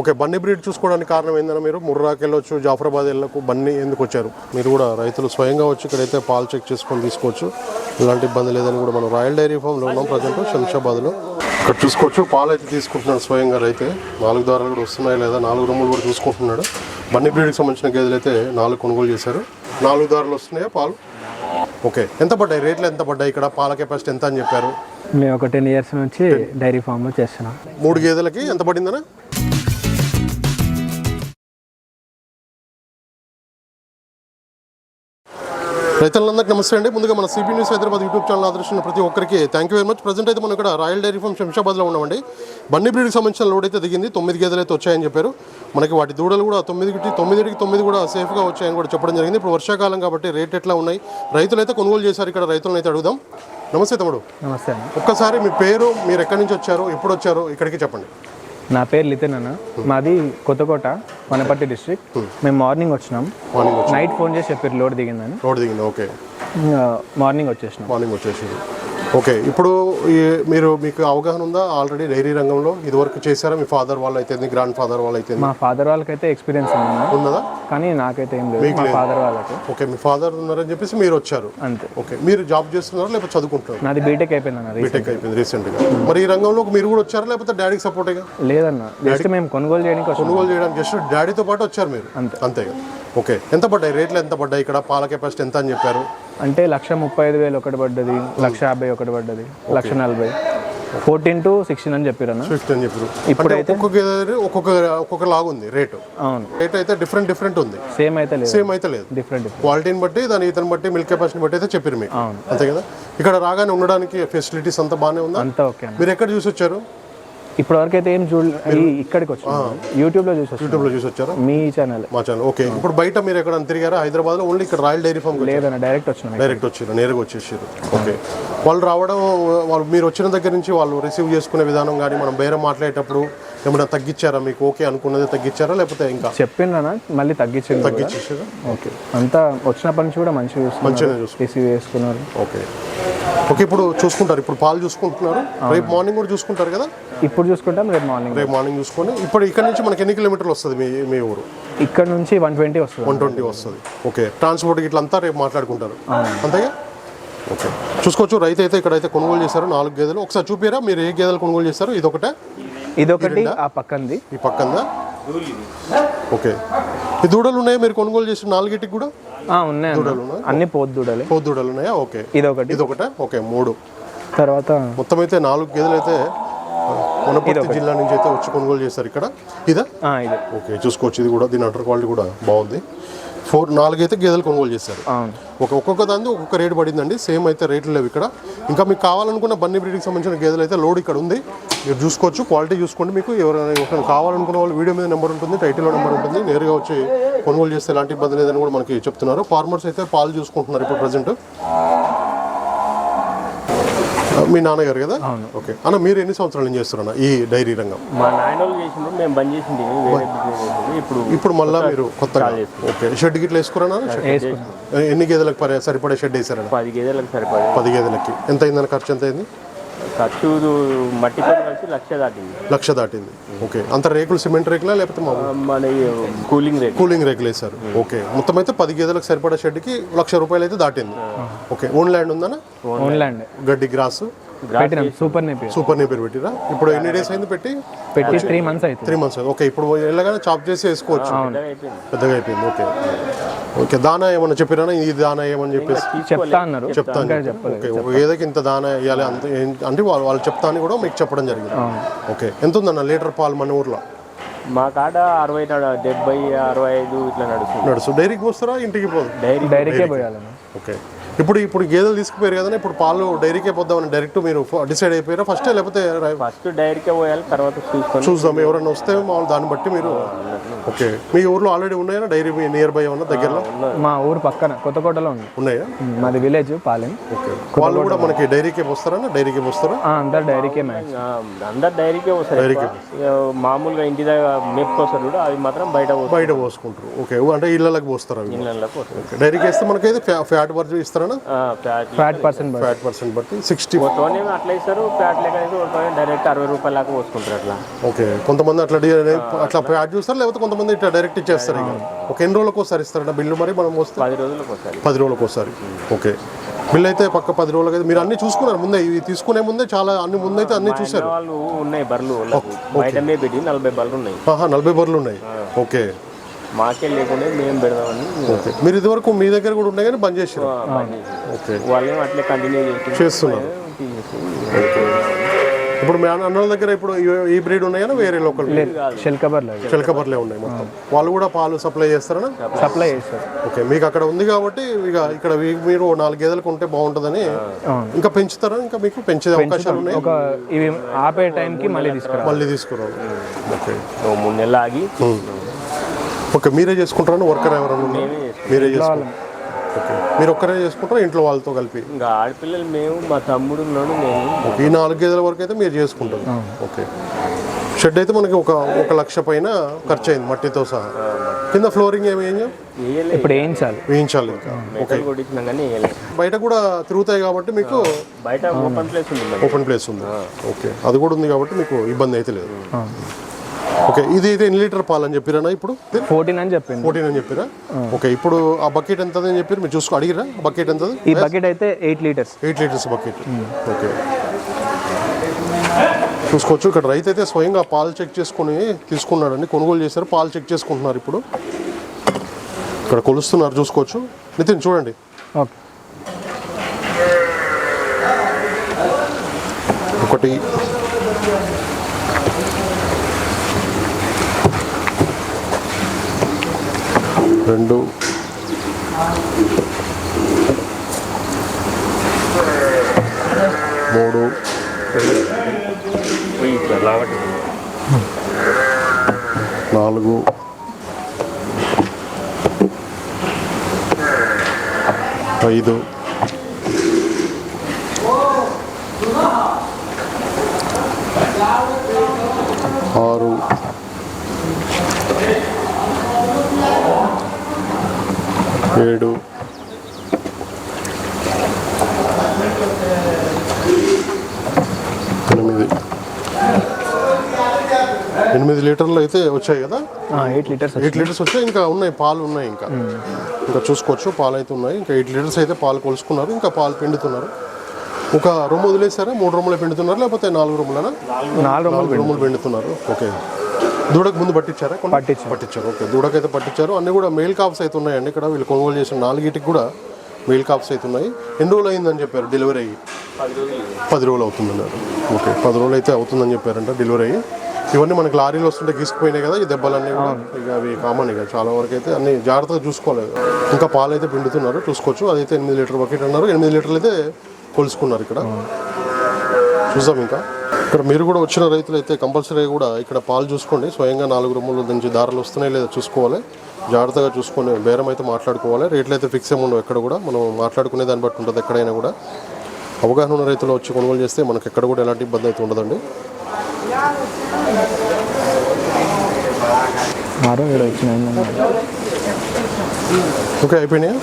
Okay Bunny breed చూసుకోవడానికి కారణం ఏంటన్నా మీరు? ముర్రాకి వెళ్ళొచ్చు జాఫరాబాద్ వెళ్ళకు బన్నీ ఎందుకు వచ్చారు? మీరు కూడా రైతులు స్వయంగా వచ్చి ఇక్కడైతే పాలు చెక్ చేసుకొని తీసుకోవచ్చు. ఎలాంటి ఇబ్బంది లేదని కూడా మనం రాయల్ డైరీ ఫామ్లో ఉన్నాం ప్రజెంట్ శంషాబాద్లో. ఇక్కడ చూసుకోవచ్చు పాలు అయితే తీసుకుంటున్నాడు స్వయంగా రైతే. నాలుగు దారాలు కూడా వస్తున్నాయి లేదా? నాలుగు రొమ్ములు కూడా చూసుకుంటున్నాడు. బన్నీ బ్రీడ్కి సంబంధించిన గేదెలు అయితే నాలుగు కొనుగోలు చేశారు. నాలుగు దారులు వస్తున్నాయా పాలు? ఓకే ఎంత పడ్డాయి? రేట్లు ఎంత పడ్డాయి? ఇక్కడ పాల కెపాసిటీ ఎంత అని చెప్పారు? మేము ఒక టెన్ ఇయర్స్ నుంచి డైరీ ఫామ్ చేస్తున్నాం. మూడు గేదెలకి ఎంత పడిందనా రైతులందరికీ నమస్తే అండి. ముందుగా మన CB news Hyderabad YouTube channel ఆదర్శించిన ప్రతి ఒక్కరికి thank you very much present అయితే మనం ఇక్కడ రాయల్ డైరీ ఫామ్ శంషాబాద్లో ఉన్నామండి. బన్నీ బ్రీడ్కి సంబంధించిన లోడ్ అయితే దిగింది. తొమ్మిది గేదెలు అయితే వచ్చాయని చెప్పారు. మనకి వాటి దూడలు కూడా తొమ్మిదికి తొమ్మిదికి తొమ్మిది కూడా సేఫ్గా వచ్చాయని కూడా చెప్పడం జరిగింది. ఇప్పుడు వర్షాకాలం కాబట్టి రేట్ ఎట్లా ఉన్నాయి? రైతులు అయితే కొనుగోలు చేశారు. ఇక్కడ రైతులను అయితే అడుగుదాం. నమస్తే తమ్ముడు. నమస్తే ఒక్కసారి మీ పేరు మీరు ఎక్కడి నుంచి వచ్చారు ఎప్పుడు వచ్చారు? ఇక్కడికి చెప్పండి. నా పేరు లితిన్ అన్న. మాది కొత్తకోట. వనపర్తి డిస్ట్రిక్ట్ మేము మార్నింగ్ వచ్చినాం. మార్నింగ్ నైట్ ఫోన్ చేసి చెప్పారు లోడ్ దిగిందని. రోడ్ దిగింది ఓకే. మార్నింగ్ వచ్చేసినాం. మార్నింగ్ వచ్చేసి ఓకే ఇప్పుడు మీరు మీకు అవగాహన ఉందా? ఆల్రెడీ డైరీ రంగంలో ఇదివరకు చేశారా? మీ ఫాదర్ వాళ్ళు అయితే గ్రాండ్ ఫాదర్ వాళ్ళు అయితే మా ఫాదర్ వాళ్ళకైతే ఎక్స్పీరియన్స్ ఉంది ఉన్నదా? కానీ నాకైతే ఏం లేదు. మా ఫాదర్ వాళ్ళకి. ఓకే మీ ఫాదర్ ఉన్నారని చెప్పేసి మీరు వచ్చారు. అంతే. ఓకే మీరు జాబ్ చేస్తున్నారా? లేకపోతే చదువుకుంటున్నారు? నాది బీటెక్ అయిపోయింది అన్న. బీటెక్ అయిపోయింది రీసెంట్గా మరి ఈ రంగంలో మీరు కూడా వచ్చారా? లేకపోతే డాడీకి సపోర్ట్గా లేదన్న. జస్ట్ మేము కొనుగోలు చేయడానికి కొనుగోలు చేయడానికి జస్ట్ డాడీతో పాటు వచ్చారు మీరు. అంతే. అంతేగా. ఓకే ఎంత పడ్డాయి? రేట్లు ఎంత పడ్డాయి? ఇక్కడ పాల కెపాసిటీ ఎంత అని చెప్పారు? అంటే లక్ష ముప్పై ఐదు వేలు ఒకటి పడ్డది లక్ష యాభై ఒకటి పడ్డది లక్ష నలభై. ఫోర్టీన్ టు సిక్స్టీన్ అని చెప్పారు అన్న. అని చెప్పారు అంటే ఒక్కొక్క గేదె ఒక్కొక్క ఒక్కొక్క లాగా ఉంది రేటు. అవును. రేట్ అయితే డిఫరెంట్ డిఫరెంట్ ఉంది. సేమ్ అయితే లేదు. సేమ్ అయితే లేదు. డిఫరెంట్ క్వాలిటీని బట్టి దాని ఇతను బట్టి మిల్క్ కెపాసిటీని బట్టి అయితే చెప్పారు మీకు అవును. అంతే కదా? ఇక్కడ రాగానే ఉండడానికి ఫెసిలిటీస్ అంతా బాగానే ఉందా? అంతా ఓకే మీరు ఎక్కడ చూసి వచ్చారు ఇప్పటి వరకు అయితే ఏం చూడ ఇక్కడికి వచ్చాను యూట్యూబ్లో చూసి వచ్చాను యూట్యూబ్లో చూసి వచ్చారా? మీ ఛానల్ మా ఛానల్ ఓకే. ఇప్పుడు బయట మీరు ఎక్కడ తిరిగారా? హైదరాబాద్లో ఓన్లీ ఇక్కడ రాయల్ డైరీ ఫామ్ లేదన్న డైరెక్ట్ వచ్చినాం డైరెక్ట్ వచ్చారు. నేరుగా వచ్చేసారు. ఓకే. వాళ్ళు రావడం వాళ్ళు మీరు వచ్చిన దగ్గర నుంచి వాళ్ళు రిసీవ్ చేసుకునే విధానం కానీ మనం బేరం మాట్లాడేటప్పుడు ఏమైనా తగ్గించారా? మీకు ఓకే అనుకున్నది తగ్గించారా? లేకపోతే ఇంకా? చెప్పిండ్రనా మళ్ళీ తగ్గించింది. తగ్గించేసారా? ఓకే. అంతా వచ్చినప్పటి నుంచి కూడా మంచిగా చూసుకున్నారు. రిసీవ్ చేసుకున్నారు ఓకే. ఓకే ఇప్పుడు చూసుకుంటారు. ఇప్పుడు పాలు చూసుకుంటున్నారు. రేపు మార్నింగ్ కూడా చూసుకుంటారు కదా? ఇప్పుడు చూసుకుంటాం రేపు మార్నింగ్ రేపు మార్నింగ్ చూసుకొని ఇప్పుడు ఇక్కడ నుంచి మనకి ఎన్ని కిలోమీటర్లు వస్తుంది మీ మీ ఊరు? ఇక్కడ నుంచి వన్ ట్వంటీ వస్తుంది. వన్ ట్వంటీ వస్తుంది. ఓకే. ట్రాన్స్పోర్ట్ ఇట్లా అంతా రేపు మాట్లాడుకుంటారు. అంతేగా? ఓకే. చూసుకోవచ్చు. రైతు అయితే ఇక్కడైతే కొనుగోలు చేశారు నాలుగు గేదెలు. ఒకసారి చూపిరా మీరు ఏ గేదెలు కొనుగోలు చేశారు? ఇది ఒకటే ఇదొకటి ఆ పక్కంది. ఈ పక్కందా? ఓకే. ఈ దూడలు ఉన్నాయా? మీరు కొనుగోలు చేసిన నాలుగిటికి కూడా? ఆ, ఉన్నాయి అన్న. అన్ని పోతు దూడలే. పో దూడలు ఉన్నాయా? ఓకే. ఇదొకటి. ఇది ఒకటే ఓకే మూడు. తర్వాత మొత్తం అయితే నాలుగు గేదెలు అయితే వనపర్తి జిల్లా నుంచి అయితే వచ్చి కొనుగోలు చేశారు ఇక్కడ. ఇదా? ఇది. ఓకే చూసుకోవచ్చు. ఇది కూడా దీని అండర్ క్వాలిటీ కూడా బాగుంది. ఫోర్ నాలుగైతే గేదెలు కొనుగోలు చేశారు. అవును. ఒక ఒక్కొక్క దాన్ని ఒక్కొక్క రేటు పడిందండి. సేమ్ అయితే రేట్లు లేవు ఇక్కడ. ఇంకా మీకు కావాలనుకున్న బన్నీ బ్రీడ్కి సంబంధించిన గేదెలు అయితే లోడ్ ఇక్కడ ఉంది. మీరు చూసుకోవచ్చు. క్వాలిటీ చూసుకోండి మీకు. ఎవరైనా ఎవరైనా కావాలనుకున్న వాళ్ళు వీడియో మీద నెంబర్ ఉంటుంది టైటిల్లో నెంబర్ ఉంటుంది. నేరుగా వచ్చి కొనుగోలు చేస్తే ఎలాంటి ఇబ్బంది లేదని కూడా మనకి చెప్తున్నారు. ఫార్మర్స్ అయితే పాలు చూసుకుంటున్నారు ఇప్పుడు ప్రజెంట్ మీ నాన్నగారు కదా? ఓకే అన్న మీరు ఎన్ని సంవత్సరాలు నుంచి చేస్తారన్న ఈ డైరీ రంగం? మా నాయన మేము బంద్ చేసింది. ఇప్పుడు ఇప్పుడు మళ్ళీ మీరు కొత్తగా ఓకే షెడ్ గిట్ల వేసుకున్నాం. ఎన్ని గేదెలకు సరిపడే షెడ్ వేసారన్న? పది గేదెలకు సరిపడే. పది గేదెలకి. ఎంత అయిందని ఖర్చు ఎంత అయింది ఖర్చు మట్టితో కలిసి లక్ష దాటింది. లక్ష దాటింది. ఓకే. అంత రేకులు సిమెంట్ రేకులా లేకపోతే మన కూలింగ్ రేట్ కూలింగ్ రేకులు వేశారు. ఓకే. మొత్తం అయితే పది గేదెలకు సరిపడే షెడ్కి లక్ష రూపాయలు అయితే దాటింది. Okay. Own land ఉందనా? Own land. గడ్డి గ్రాస్? పెట్టినాం. సూపర్ నేపి సూపర్ నేపర్ పెట్టిరా? ఇప్పుడు ఎన్ని డేస్ అయింది పెట్టి? పెట్టి త్రీ మంత్స్ అవుతుంది త్రీ మంత్స్ ఓకే ఇప్పుడు వెళ్ళగానే చాప్ చేసి వేసుకోవచ్చు. పెద్దగా అయిపోయింది. ఓకే ఓకే దానా ఏమన్నా చెప్పిరా ఇది దానా ఏమని చెప్పేసి? చెప్తా అన్నారు. ఓకే ఒక గేదెకి ఇంత దానా వేయాలి అంత ఏం- అంటే వాళ్ళు వాళ్ళు చెప్తా అని కూడా మీకు చెప్పడం జరిగింది. ఓకే ఎంత ఉందన్న లీటర్ పాలు మన ఊర్లో? మా కాడ అరవై నడ డెబ్బై అరవై ఐదు ఇట్లా నడుస్తుంది. నడుసు డైరీకి పోస్తారా? ఇంటికి పోదు? డైరీ డైరీకే పోయాలన్న ఓకే ఇప్పుడు ఇప్పుడు గేదెలు తీసుకుపోయారు కదా ఇప్పుడు పాలు డైరీకే పోద్దామని డైరెక్ట్ మీరు డిసైడ్ అయిపోయారా? ఫస్ట్ లేకపోతే ఫస్ట్ డైరీకే పోయాలి తర్వాత చూద్దాం. ఎవరైనా వస్తే మామూలు దాన్ని బట్టి మీరు ఓకే. మీ ఊర్లో ఆల్రెడీ ఉన్నాయా? డైరీ నియర్ బై ఏమన్నా దగ్గరలో? మా ఊరు పక్కన కొత్తకోటలో ఉంది. ఉన్నాయా? మాది విలేజ్ పాలెం. ఓకే. వాళ్ళు కూడా మనకి డైరీకే పోస్తారా? డైరీకే పోస్తారా? ఆ, అందరు డైరీకే అందరు డైరీకే వస్తారు మామూలుగా ఇంటి దగ్గర మేపుకొస్తారు కూడా అవి మాత్రం బయట పోస్తారు. బయట పోసుకుంటారు. ఓకే. అంటే ఇళ్ళకి పోస్తారా అవి ఇళ్ళకి డైరీకి వేస్తే మనకైతే ఫ్యా- ఫ్యాట్ వర్జ్ ఇస్తారా? ఇస్తారనా fat fat percent fat percent బట్టి సిక్స్టీ ఏమో అట్లా ఇస్తారు? ఫ్యాట్ కొంతమంది డైరెక్ట్ అరవై రూపాయల దాకా పోసుకుంటారు అట్లా. ఓకే. కొంతమంది అట్లా అట్లా ఫ్యాట్ చూస్తారు లేకపోతే కొంతమంది ఇట్లా డైరెక్ట్ ఇచ్చేస్తారు ఒక ఎన్ని రోజులకు ఒకసారి ఇస్తారట బిల్లు మరి మనం వస్తే పది రోజులకు ఒకసారి. పది రోజులకు ఒకసారి. ఓకే. బిల్ అయితే పక్క పది రోజులకి అయితే మీరు అన్ని చూసుకున్నారు ముందే ఇవి తీసుకునే ముందే చాలా అన్ని ముందైతే అన్ని చూసారు వాళ్ళు ఉన్నాయి వాళ్ళకు. బయట పెట్టి నలభై బర్రెలు ఉన్నాయి. నలభై బర్రెలు ఉన్నాయి. ఓకే. మాకే లేకుండా మేము పెడదామని ఓకే. మీరు ఇదివరకు మీ దగ్గర కూడా ఉన్నాయి కానీ బంద్ చేసారు చేసాం. ఓకే. అట్లే కంటిన్యూ చేసి చేస్తున్నారు. ఇప్పుడు మీ అన్న- అన్నల దగ్గర ఇప్పుడు ఈ- బ్రీడ్ ఉన్నాయా వేరే లోకల్ షెల్ కవర్లు అవి చిలక బర్రెలే ఉన్నాయి మొత్తం. వాళ్ళు కూడా పాలు సప్లై చేస్తారనా సప్లై చేస్తారు. ఓకే. మీకు అక్కడ ఉంది కాబట్టి ఇక ఇక్కడ మీరు నాలుగు గేదెలకు ఉంటే బాగుంటుందని. ఇంకా పెంచుతారా? ఇంకా మీకు పెంచే అవకాశాలు ఉన్నాయి? ఒక ఇవి ఆపే టైంకి మళ్ళీ తీసుకురావాలి. మళ్ళీ తీసుకురావాలి. ఓకే. మూడు నెలలు ఆగి ఓకే మీరే చేసుకుంటారా? వర్కర్ ఎవరైనా? మీరే చేసుకుంటారు? ఓకే. మీరు ఒక్కరే చేసుకుంటారా? ఇంట్లో వాళ్ళతో కలిపి? ఇంకా ఆడపిల్లలు మేము మా తమ్ముడు ఉన్నాడు నేను ఈ నాలుగు గేదెల వరకు అయితే మీరు చేసుకుంటారు. ఓకే. షెడ్ అయితే మనకి ఒక ఒక లక్ష పైన ఖర్చు అయింది మట్టితో సహా. కింద ఫ్లోరింగ్ ఏమి ఇప్పుడు వేయించాలి. వేయించాలి ఇంకా. బయట కూడా తిరుగుతాయి కాబట్టి మీకు బయట ఓపెన్ ప్లేస్ ఉంది. ఓపెన్ ప్లేస్ ఉంది. ఓకే. అది కూడా ఉంది కాబట్టి మీకు ఇబ్బంది అయితే లేదు. ఓకే ఇది అయితే ఎన్ని లీటర్ పాలు అని చెప్పిరా ఇప్పుడు? ఫోర్టీన్ అని చెప్పింది. ఫోర్టీన్ అని చెప్పిరా? ఓకే ఇప్పుడు ఆ బకెట్ ఎంత అని చెప్పారు? మీరు చూసుకో అడిగిరా బకెట్ ఎంత ఈ బకెట్ అయితే eight litres. Eight litres bucket. Okay. చూసుకోవచ్చు ఇక్కడ రైతు అయితే స్వయంగా పాలు చెక్ చేసుకుని తీసుకున్నాడండి కొనుగోలు చేశారు పాలు చెక్ చేసుకుంటున్నారు ఇప్పుడు. ఇక్కడ కొలుస్తున్నారు చూసుకోవచ్చు. నితిన్ చూడండి. ఒకటి. రెండు. మూడు. నాలుగు. ఐదు. ఆరు. ఏడు. ఎనిమిది. ఎనిమిది లీటర్లు అయితే వచ్చాయి కదా? ఎయిట్ లీటర్స్ ఎయిట్ లీటర్స్ వచ్చాయి. ఇంకా ఉన్నాయి పాలు ఉన్నాయి ఇంకా. ఇంకా చూసుకోవచ్చు పాలు అయితే ఉన్నాయి. ఇంకా ఎయిట్ లీటర్స్ అయితే పాలు కొలుసుకున్నారు ఇంకా పాలు పిండుతున్నారు. ఒక రొమ్ము వదిలేసారా? మూడు రొమ్ములు పిండుతున్నారు లేకపోతే నాలుగు రొమ్ములనా? నాలుగు రొమ్ములు పిండుతున్నారు. ఓకే. దూడకు ముందు పట్టించారా? పట్టించారు. పట్టించారు. ఓకే. దూడకైతే పట్టించారు. అన్ని కూడా మెయిల్ కాప్స్ అయితే ఉన్నాయండి ఇక్కడ. వీళ్ళు కొనుగోలు చేసిన నాలుగిటికి కూడా మెయిల్ కాప్స్ అయితే ఉన్నాయి. ఎన్ని రోజులు అయిందని చెప్పారు డెలివరీ అయ్యి? పది రోజులు అవుతుందన్నారు. ఓకే. పది రోజులు అయితే అవుతుందని చెప్పారంట డెలివరీ అయ్యి. ఇవన్నీ మనకి లారీలు వస్తుంటే గీసుకుపోయినాయి కదా ఈ దెబ్బలన్నీ కూడా. ఇక అవి కామన్ ఇక. చాలా వరకు అయితే అన్ని జాగ్రత్తగా చూసుకోలేదు. ఇంకా పాలు అయితే పిండుతున్నారు. చూసుకోవచ్చు. అదైతే ఎనిమిది లీటర్ బకెట్ అన్నారు. ఎనిమిది లీటర్లు అయితే కొలుసుకున్నారు ఇక్కడ. చూద్దాం ఇంకా. ఇక్కడ మీరు కూడా వచ్చిన రైతులు అయితే కంపల్సరీగా కూడా ఇక్కడ పాలు చూసుకోండి. స్వయంగా నాలుగు రొమ్ముల నుంచి దారులు వస్తున్నాయి లేదా చూసుకోవాలి. జాగ్రత్తగా చూసుకొని బేరం అయితే మాట్లాడుకోవాలి. రేట్లు అయితే ఫిక్స్ ఏమి ఉండవు ఎక్కడ కూడా. మనం మాట్లాడుకునే దాన్ని బట్టి ఉంటుంది ఎక్కడైనా కూడా. అవగాహన ఉన్న రైతులు వచ్చి కొనుగోలు చేస్తే మనకి ఎక్కడ కూడా ఎలాంటి ఇబ్బంది అయితే ఉండదండి. ఓకే అయిపోయినాయా?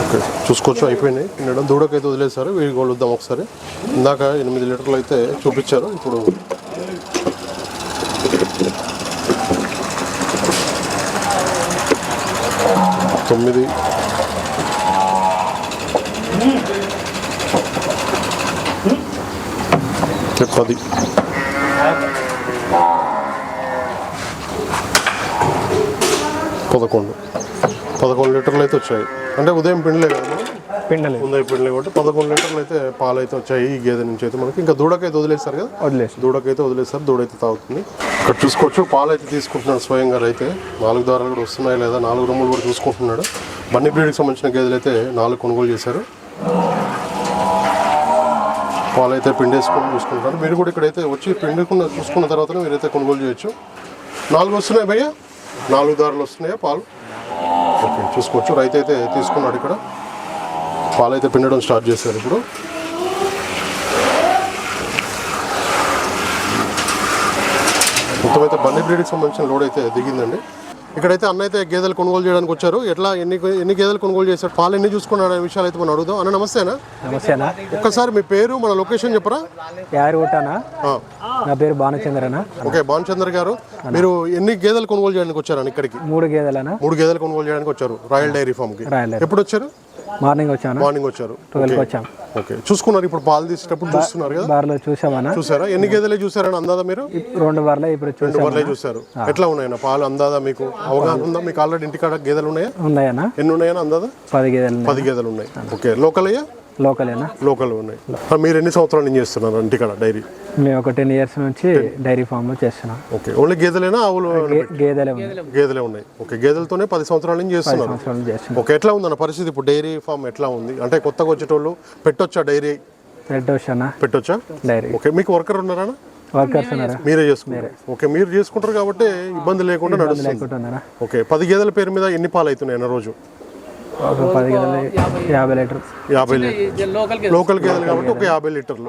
ఓకే. చూసుకోవచ్చు అయిపోయినాయి. తినడం దూడకైతే వదిలేసారు వీడి కొలుద్దాం ఒకసారి. ఇందాక ఎనిమిది లీటర్లు అయితే చూపించారు. ఇప్పుడు తొమ్మిది. పది. పదకొండు. పదకొండు లీటర్లు అయితే వచ్చాయి. అంటే ఉదయం పిండిలే కదా మనం? పిండలేదు ఉదయం పిండిలే కాబట్టి పదకొండు లీటర్లు అయితే పాలు అయితే వచ్చాయి. ఈ గేదె నుంచి అయితే మనకి. ఇంకా దూడకైతే వదిలేస్తారు కదా? వదిలేసి దూడకైతే వదిలేస్తారు. దూడైతే తాగుతుంది. ఇక్కడ చూసుకోవచ్చు పాలు అయితే తీసుకుంటున్నాడు స్వయంగా అయితే. నాలుగు దారాలు కూడా వస్తున్నాయి లేదా? నాలుగు రొమ్ములు కూడా చూసుకుంటున్నాడు. బన్నీ బ్రీడ్కి సంబంధించిన గేదెలు అయితే నాలుగు కొనుగోలు చేశారు. పాలు అయితే పిండేసుకొని చూసుకుంటారు మీరు కూడా ఇక్కడైతే వచ్చి పిండుకున్న చూసుకున్న తర్వాత మీరైతే కొనుగోలు చేయొచ్చు. నాలుగు వస్తున్నాయి భయ్య. నాలుగు దారులు వస్తున్నాయా పాలు? ఓకే చూసుకోవచ్చు. రైతు అయితే తీసుకున్నాడు ఇక్కడ. పాలు అయితే పిండడం స్టార్ట్ చేశారు ఇప్పుడు. మొత్తం అయితే బన్నీ బ్రీడ్కి సంబంధించిన లోడ్ అయితే దిగిందండి. ఇక్కడైతే అన్న అయితే గేదెలు కొనుగోలు చేయడానికి వచ్చారు. ఎట్లా ఎన్ని ఎన్ని గేదెలు కొనుగోలు చేశారు? పాలు ఎన్ని చూసుకున్నాడు అనే విషయాలు అయితే మనం అడుగుదాం. అన్న నమస్తేనా నమస్తేనా ఒక్కసారి మీ పేరు మన లొకేషన్ చెప్పరా? ఆ, నా పేరు భానుచంద్రనా ఓకే భానుచంద్ర గారు. మీరు ఎన్ని గేదెలు కొనుగోలు చేయడానికి వచ్చారు ఇక్కడికి? మూడు గేదెలనా మూడు గేదెలు కొనుగోలు చేయడానికి వచ్చారు రాయల్ డైరీ ఫామ్కి. ఎప్పుడు వచ్చారు? మార్నింగ్ వచ్చాను? మార్నింగ్ వచ్చారు. ట్వెల్వ్కి వచ్చాం. ఓకే. చూసుకున్నారు ఇప్పుడు పాలు తీసేటప్పుడు చూస్తున్నారు కదా? బార్లో చూసామన్నా చూసారా? ఎన్ని గేదెలే చూసారని అందాదా మీరు? రెండు బార్లో ఇప్పుడు రెండు చూసాం బర్లే చూసారు. ఎట్లా ఉన్నాయన్న? పాలు అందాదా మీకు? అవగాహన ఉందా? మీకు ఆల్రెడీ ఇంటికాడ గేదెలు ఉన్నాయా? ఉన్నాయన్నా. ఎన్ని ఉన్నాయని అందాదా? పది గేదెలు. పది గేదెలు ఉన్నాయి. ఓకే. లోకల్ అయ్యా లోకలేనా? లోకల్ ఉన్నాయి. మీరు ఎన్ని సంవత్సరాల నుంచి చేస్తున్నారు ఇంటికాడ డైరీ? మేము ఒక టెన్ ఇయర్స్ నుంచి డైరీ ఫామ్లో చేస్తున్నాం. ఓకే. ఓన్లీ గేదెలేనా ఆవులు గేదెలే ఉన్నాయి. గేదెలే ఉన్నాయి. ఓకే. గేదెలతోనే పది సంవత్సరాల నుంచి చేస్తున్నారు. ఓకే. ఎట్లా ఉందన్న పరిస్థితి? ఇప్పుడు డైరీ ఫామ్ ఎట్లా ఉంది? అంటే కొత్తగా వచ్చేటోళ్ళు పెట్టొచ్చా డైరీ? వచ్చానా పెట్టొచ్చా? డైరీ. ఓకే. మీకు వర్కర్ ఉన్నారా? వర్కర్స్ ఉన్నారా? మీరే చేసుకుంటారు. ఓకే. మీరు చేసుకుంటారు కాబట్టి ఇబ్బంది లేకుండా నడుస్తుంది. ఓకే. పది గేదెల పేరు మీద ఎన్ని పాలు అవుతున్నాయి రోజు? ఒక పది గేదెలు యాభై లీటర్ యాభై లీటర్. లోకల్ గేదెలు. కాబట్టి ఒక యాభై లీటర్లు.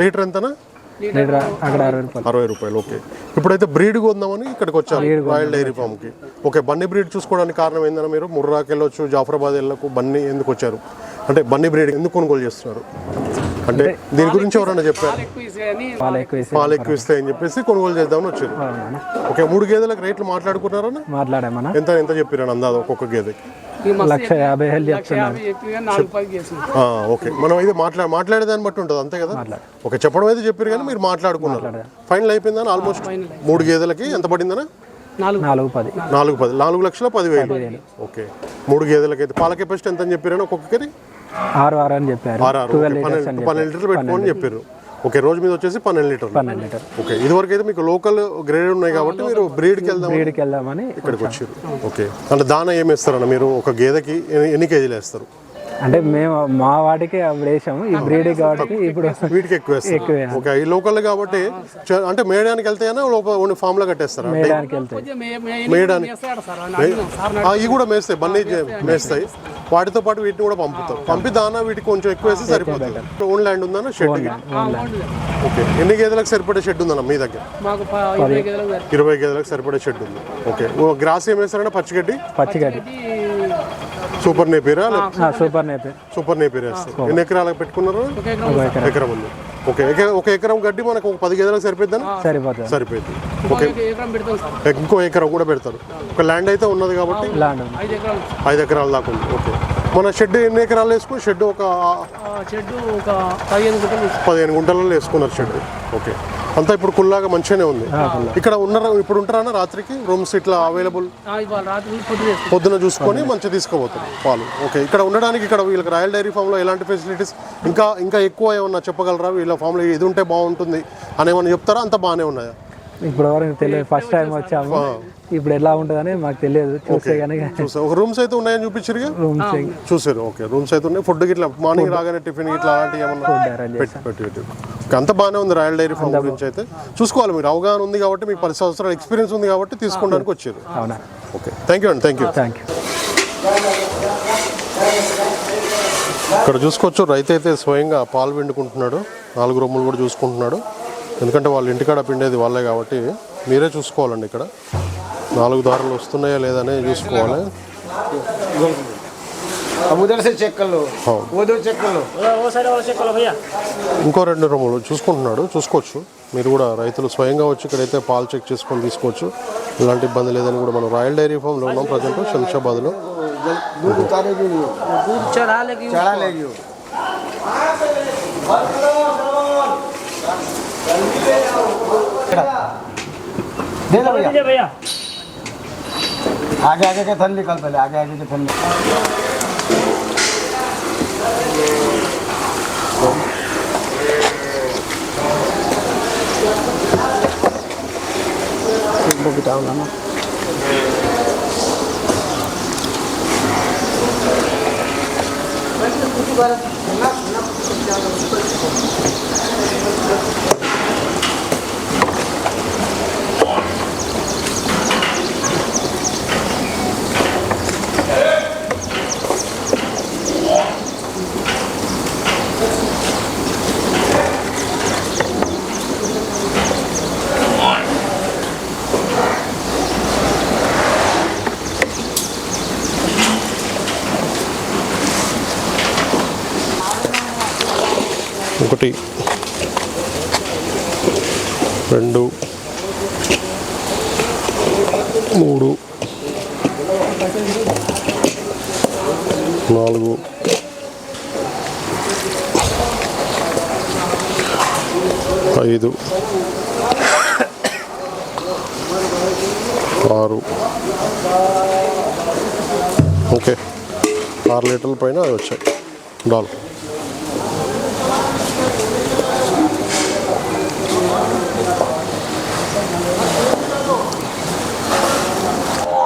లీటర్ ఎంతనా? లీటర్ అక్కడ అరవై రూపాయలు. అరవై రూపాయలు ఓకే. ఇప్పుడైతే బ్రీడ్ కొందామని ఇక్కడికి వచ్చారు రాయల్ డైరీ ఫామ్కి. ఓకే బన్నీ బ్రీడ్ చూసుకోవడానికి కారణం ఏంటన్నా మీరు? ముర్రాకి వెళ్ళొచ్చు జాఫరాబాద్ వెళ్ళకు బన్నీ ఎందుకు వచ్చారు? అంటే బన్నీ బ్రీడ్ ఎందుకు కొనుగోలు చేస్తున్నారు? అంటే దీని గురించి ఎవరైనా చెప్పారు? పాలు ఎక్కువ ఇస్తాయని చెప్పేసి కొనుగోలు చేద్దామని వచ్చారు. ఓకే మూడు గేదెలకు రేట్లు మాట్లాడుకున్నారన్నా? మాట్లాడామన్నా? ఎంత ఎంత చెప్పారని అందాదు ఒక్కొక్క గేదెకి? లక్ష యాభై వేలు చెప్తున్నారు. ఆ, ఓకే. మనం అయితే మాట్లా మాట్లాడేదాన్ని బట్టి ఉంటుంది అంతే కదా? ఓకే చెప్పడం అయితే చెప్పారు కానీ మీరు మాట్లాడుకున్నారు. ఫైనల్ అయిపోయిందని ఆల్మోస్ట్ మూడు గేదెలకి ఎంత పడిందనా? నాలుగు. పది. నాలుగు పది. నాలుగు లక్షల పదివేలు. ఓకే. మూడు గేదెలకి అయితే పాల కెపాసిటీ ఎంత అని చెప్పారని ఒక్కొక్కరి ఆరు ఆరు అని చెప్పారు. పన్నెండు పన్నెండు లీటర్లు పెట్టుకోమని చెప్పారు ఓకే రోజు మీద వచ్చేసి పన్నెండు లీటర్లు. పన్నెండు లీటర్ ఓకే ఇదివరకు అయితే మీకు లోకల్ గ్రేడ్ ఉన్నాయి కాబట్టి మీరు బ్రీడ్కి వెళ్దాం వీడికి వెళ్దామని ఇక్కడికి వచ్చారు. ఓకే అంటే దాన ఏమి వేస్తారన్న మీరు ఒక గేదెకి ఎన్ని కేజీలు వేస్తారు? అంటే మేము మా వాటికి అప్పుడు వేసాము ఈ బ్రీడ్ కాబట్టి ఇప్పుడు వీటికి ఎక్కువ వేస్తారు ఓకే ఈ లోకల్ కాబట్టి చ- అంటే మేయడానికి వెళ్తాయనా లోపల ఫామ్లో కట్టేస్తారా? వెళ్తాయి మేయడానికి. ఆ, ఇవి కూడా మేస్తాయి బన్నీ మేస్తాయి. వాటితో పాటు వీటిని కూడా పంపుతాం. పంపి దానా వీటికి కొంచెం ఎక్కువ వేస్తే సరిపోతుంది. ఓన్ ల్యాండ్ ఉందన్న షెడ్ ఓకే ఎన్ని గేదెలకు సరిపడే షెడ్ ఉందన్న మీ దగ్గర? ఇరవై గేదెలకు సరిపడే. షెడ్ ఉంది. ఓకే ఓ గ్రాస్ ఏం వేస్తారన్న పచ్చిగడ్డి. పచ్చిగడ్డి సూపర్ నేపీరా? సూపర్ నేపే. సూపర్ నేపీర్ వేస్తారు ఎన్ని ఎకరాలకు పెట్టుకున్నారు? ఒక ఎకరం. ఎకరం. ఉంది. ఓకే ఒక ఎకరం గడ్డి మనకు ఒక పది గేదెలకు సరిపోద్దని సరిపోతుంది. సరిపోయింది. ఓకే. ఇంకో ఎకరం కూడా పెడతారు. ఒక ల్యాండ్ అయితే ఉన్నది కాబట్టి ఐదు ఎకరాలు. దాకా ఉంది. ఓకే. మన షెడ్ ఎన్ని ఎకరాలు వేసుకుని షెడ్ ఒక చెట్టు ఒక పదిహేను గుంటలు. పదిహేను గుంటలలో వేసుకున్నారు షెడ్. ఓకే. అంతా ఇప్పుడు కుల్లాగా మంచిగానే ఉంది. ఇక్కడ ఉన్నారా ఇప్పుడు ఉంటారా రాత్రికి రూమ్స్ ఇట్లా అవైలబుల్ పొద్దున చూసుకొని మంచిగా తీసుకుపోతారు పాలు ఓకే ఇక్కడ ఉండడానికి ఇక్కడ వీళ్ళకి రాయల్ డైరీ ఫామ్లో ఎలాంటి ఫెసిలిటీస్ ఇంకా ఇంకా ఎక్కువ ఏమన్నా చెప్పగలరా? వీళ్ళ ఫామ్లో ఇది ఉంటే బాగుంటుంది అని ఏమన్నా చెప్తారా? అంత బాగానే ఉన్నాయా? ఇప్పుడు వరకు తెలియదు ఫస్ట్ టైం వచ్చాము. ఇప్పుడు ఎలా ఉంటుందని మాకు తెలియదు. చూస్తే కనుక చూసా ఒక రూమ్స్ అయితే ఉన్నాయని చూపించారు రూమ్స్ చూసారు. ఓకే రూమ్స్ అయితే ఉన్నాయి. ఫుడ్ ఇట్లా మార్నింగ్ రాగానే టిఫిన్ ఇట్లా అలాంటివి ఏమన్నా పెట్టి పెట్టి అంత బాగానే ఉంది రాయల్ డైరీ ఫామ్ గురించి అయితే. చూసుకోవాలి మీరు. అవగాహన ఉంది కాబట్టి మీకు పది సంవత్సరాల ఎక్స్పీరియన్స్ ఉంది కాబట్టి తీసుకోవడానికి వచ్చారు. అవునా? ఓకే థ్యాంక్ యూ అండి థ్యాంక్ యూ థ్యాంక్ యూ ఇక్కడ చూసుకోవచ్చు. రైతు అయితే స్వయంగా పాలు పిండుకుంటున్నాడు. నాలుగు రొమ్ములు కూడా చూసుకుంటున్నాడు. ఎందుకంటే వాళ్ళ ఇంటికాడ పిండేది వాళ్ళే కాబట్టి మీరే చూసుకోవాలండి ఇక్కడ. నాలుగు దారులు వస్తున్నాయా లేదని చూసుకోవాలి. ఇంకో రెండు రూములు చూసుకుంటున్నాడు చూసుకోవచ్చు. మీరు కూడా రైతులు స్వయంగా వచ్చి ఇక్కడైతే పాలు చెక్ చేసుకొని తీసుకోవచ్చు. ఎలాంటి ఇబ్బంది లేదని కూడా మనం రాయల్ డైరీ ఫామ్లో ఉన్నాం ప్రజెంట్ శంషాబాద్లో. दे दो भैया। आगे आगे के थन निकल पहले आगे आगे के थन निकल। बुक डाउन ఒకటి రెండు మూడు నాలుగు ఐదు ఆరు. ఓకే. ఆరు లీటర్ల పైన అవి వచ్చాయి. డాల్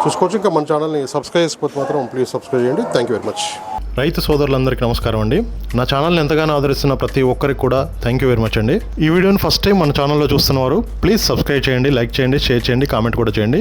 చూసుకోవచ్చు. ఇంకా మన ఛానల్ని సబ్స్క్రైబ్ చేసుకోకపోతే మాత్రం ప్లీజ్ సబ్స్క్రైబ్ చేయండి. థ్యాంక్ యూ వెరీ మచ్ రైతు సోదరులందరికీ నమస్కారం అండి. నా ఛానల్ని ఎంతగానో ఆదరిస్తున్న ప్రతి ఒక్కరికి కూడా థ్యాంక్ యూ వెరీ మచ్ అండి. ఈ వీడియోని ఫస్ట్ టైం మన ఛానల్లో చూస్తున్నవారు ప్లీజ్ సబ్స్క్రైబ్ చేయండి లైక్ చేయండి షేర్ చేయండి కామెంట్ కూడా చేయండి.